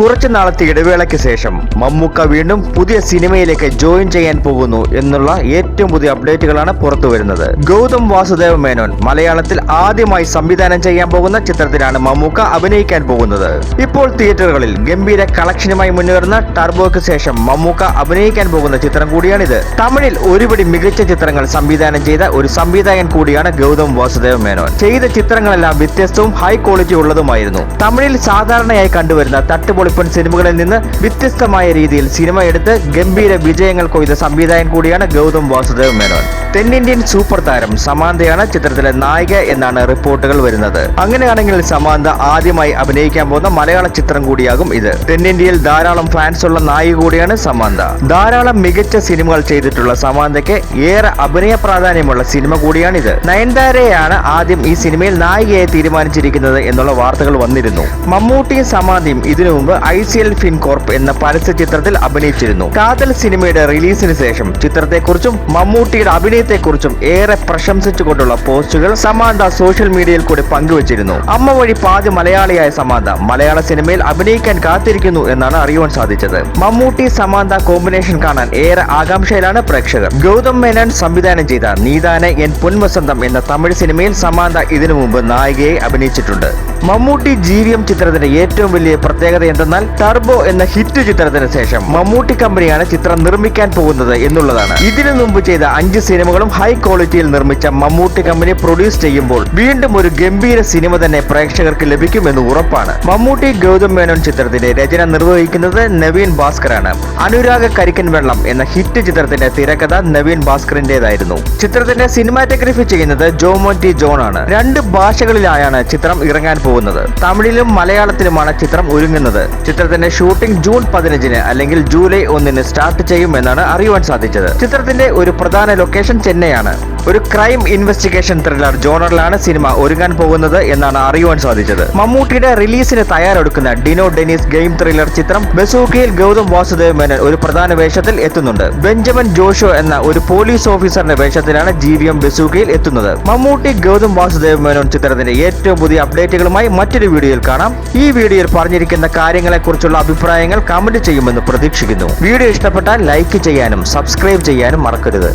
കുറച്ചു നാളത്തെ ഇടവേളയ്ക്ക് ശേഷം മമ്മൂക്ക വീണ്ടും പുതിയ സിനിമയിലേക്ക് ജോയിൻ ചെയ്യാൻ പോകുന്നു എന്നുള്ള ഏറ്റവും പുതിയ അപ്ഡേറ്റുകളാണ് പുറത്തു വരുന്നത്. ഗൗതം വാസുദേവ മേനോൻ മലയാളത്തിൽ ആദ്യമായി സംവിധാനം ചെയ്യാൻ പോകുന്ന ചിത്രത്തിലാണ് മമ്മൂക്ക അഭിനയിക്കാൻ പോകുന്നത്. ഇപ്പോൾ തിയേറ്ററുകളിൽ ഗംഭീര കളക്ഷനുമായി മുന്നേറുന്ന ടർബോയ്ക്ക് ശേഷം മമ്മൂക്ക അഭിനയിക്കാൻ പോകുന്ന ചിത്രം കൂടിയാണിത്. തമിഴിൽ ഒരുപടി മികച്ച ചിത്രങ്ങൾ സംവിധാനം ചെയ്ത ഒരു സംവിധായകൻ കൂടിയാണ് ഗൗതം വാസുദേവ മേനോൻ. ചെയ്ത ചിത്രങ്ങളെല്ലാം വ്യത്യസ്തവും ഹൈ ക്വാളിറ്റി ഉള്ളതുമായിരുന്നു. തമിഴിൽ സാധാരണയായി കണ്ടുവരുന്ന തട്ടുപൊളിപ്പൻ സിനിമകളിൽ നിന്ന് വ്യത്യസ്തമായ രീതിയിൽ സിനിമ എടുത്ത് ഗംഭീര വിജയങ്ങൾ കൊയ്ത സംവിധായകൻ കൂടിയാണ് ഗൗതം വാസുദേവ് മേനോൻ. തെന്നിന്ത്യൻ സൂപ്പർ താരം സമാന്തയാണ് ചിത്രത്തിലെ നായിക എന്നാണ് റിപ്പോർട്ടുകൾ വരുന്നത്. അങ്ങനെയാണെങ്കിൽ സമാന്ത ആദ്യമായി അഭിനയിക്കാൻ പോകുന്ന മലയാള ചിത്രം കൂടിയാകും ഇത്. തെന്നിന്ത്യയിൽ ധാരാളം ഫാൻസ് ഉള്ള നായിക കൂടിയാണ് സമാന്ത. ധാരാളം മികച്ച സിനിമകൾ ചെയ്തിട്ടുള്ള സമാന്തയ്ക്ക് ഏറെ അഭിനയ പ്രാധാന്യമുള്ള സിനിമ കൂടിയാണിത്. നയൻതാരയാണ് ആദ്യം ഈ സിനിമയിൽ നായികയായി തീരുമാനിച്ചിരിക്കുന്നത് എന്നുള്ള വാർത്തകൾ വന്നിരുന്നു. മമ്മൂട്ടിയും സമാന്തിയും ഇതിനു മുമ്പ് ഐ സി എൽ ഫിൻകോർപ്പ് എന്ന പരസ്യ ചിത്രത്തിൽ അഭിനയിച്ചിരുന്നു. കാതൽ സിനിമയുടെ റിലീസിന് ശേഷം ചിത്രത്തെക്കുറിച്ചും മമ്മൂട്ടിയുടെ അഭിനയത്തെക്കുറിച്ചും ഏറെ പ്രശംസിച്ചുകൊണ്ടുള്ള പോസ്റ്റുകൾ സമാന്ത സോഷ്യൽ മീഡിയയിൽ കൂടി പങ്കുവച്ചിരുന്നു. അമ്മ വഴി പാതി മലയാളിയായ സമാന്ത മലയാള സിനിമയിൽ അഭിനയിക്കാൻ കാത്തിരിക്കുന്നു എന്നാണ് അറിയുവാൻ സാധിച്ചത്. മമ്മൂട്ടി സമാന്ത കോമ്പിനേഷൻ കാണാൻ ഏറെ ആകാംക്ഷയിലാണ് പ്രേക്ഷകർ. ഗൗതം മേനോൻ സംവിധാനം ചെയ്ത നീതാനെ എൻ പൊൻവസന്തം എന്ന തമിഴ് സിനിമയിൽ സമാന്ത ഇതിനു മുമ്പ് നായികയെ അഭിനയിച്ചിട്ടുണ്ട്. മമ്മൂട്ടി ജി വി എം ചിത്രത്തിന്റെ ഏറ്റവും വലിയ പ്രത്യേകത എന്തെന്നാൽ ടർബോ എന്ന ഹിറ്റ് ചിത്രത്തിന് ശേഷം മമ്മൂട്ടി കമ്പനിയാണ് ചിത്രം നിർമ്മിക്കാൻ പോകുന്നത് എന്നുള്ളതാണ്. ഇതിനു മുമ്പ് ചെയ്ത അഞ്ച് സിനിമകളും ഹൈ ക്വാളിറ്റിയിൽ നിർമ്മിച്ച മമ്മൂട്ടി കമ്പനി പ്രൊഡ്യൂസ് ചെയ്യുമ്പോൾ വീണ്ടും ഒരു ഗംഭീര സിനിമ തന്നെ പ്രേക്ഷകർക്ക് ലഭിക്കുമെന്ന് ഉറപ്പാണ്. മമ്മൂട്ടി ഗൗതം മേനോൻ ചിത്രത്തിന്റെ രചന നിർവഹിക്കുന്നത് നവീൻ ഭാസ്കറാണ് അനുരാഗ കരിക്കൻ വെള്ളം എന്ന ഹിറ്റ് ചിത്രത്തിന്റെ തിരക്കഥ നവീൻ ഭാസ്കറിന്റേതായിരുന്നു. ചിത്രത്തിന്റെ സിനിമാറ്റോഗ്രഫി ചെയ്യുന്നത് ജോമോൻ ടി ജോൺ ആണ്. രണ്ട് ഭാഷകളിലായാണ് ചിത്രം ഇറങ്ങാൻ പോകുന്നത് തമിഴിലും മലയാളത്തിലുമാണ് ചിത്രം ഒരുങ്ങുന്നത്. ചിത്രത്തിന്റെ ഷൂട്ടിംഗ് ജൂൺ പതിനഞ്ചിന് അല്ലെങ്കിൽ ജൂലൈ ഒന്നിന് സ്റ്റാർട്ട് ചെയ്യുമെന്നാണ് അറിയുവാൻ സാധിച്ചത്. ചിത്രത്തിന്റെ ഒരു പ്രധാന ലൊക്കേഷൻ ചെന്നൈയാണ്. ഒരു ക്രൈം ഇൻവെസ്റ്റിഗേഷൻ ത്രില്ലർ ജോണറിലാണ് സിനിമ ഒരുങ്ങാൻ പോകുന്നത് എന്നാണ് അറിയുവാൻ സാധിച്ചത്. മമ്മൂട്ടിയുടെ റിലീസിന് തയ്യാറെടുക്കുന്ന ഡിനോ ഡെനീസ് ഗെയിം ത്രില്ലർ ചിത്രം ബസൂക്കയിൽ ഗൗതം വാസുദേവ് മേനൻ ഒരു പ്രധാന വേഷത്തിൽ എത്തുന്നുണ്ട്. ബെഞ്ചമിൻ ജോഷോ എന്ന ഒരു പോലീസ് ഓഫീസറിന്റെ വേഷത്തിലാണ് ജീവിയം ബസൂക്കയിൽ എത്തുന്നത്. മമ്മൂട്ടി ഗൗതം വാസുദേവ് മേനോൻ ചിത്രത്തിന്റെ ഏറ്റവും പുതിയ അപ്ഡേറ്റുകളുമായി മറ്റൊരു വീഡിയോയിൽ കാണാം. ഈ വീഡിയോയിൽ പറഞ്ഞിരിക്കുന്ന കാര്യങ്ങളെക്കുറിച്ചുള്ള അഭിപ്രായങ്ങൾ കമന്റ് ചെയ്യുമെന്ന് പ്രതീക്ഷിക്കുന്നു. വീഡിയോ ഇഷ്ടപ്പെട്ടാൽ ലൈക്ക് ചെയ്യാനും സബ്സ്ക്രൈബ് ചെയ്യാനും മറക്കരുത്.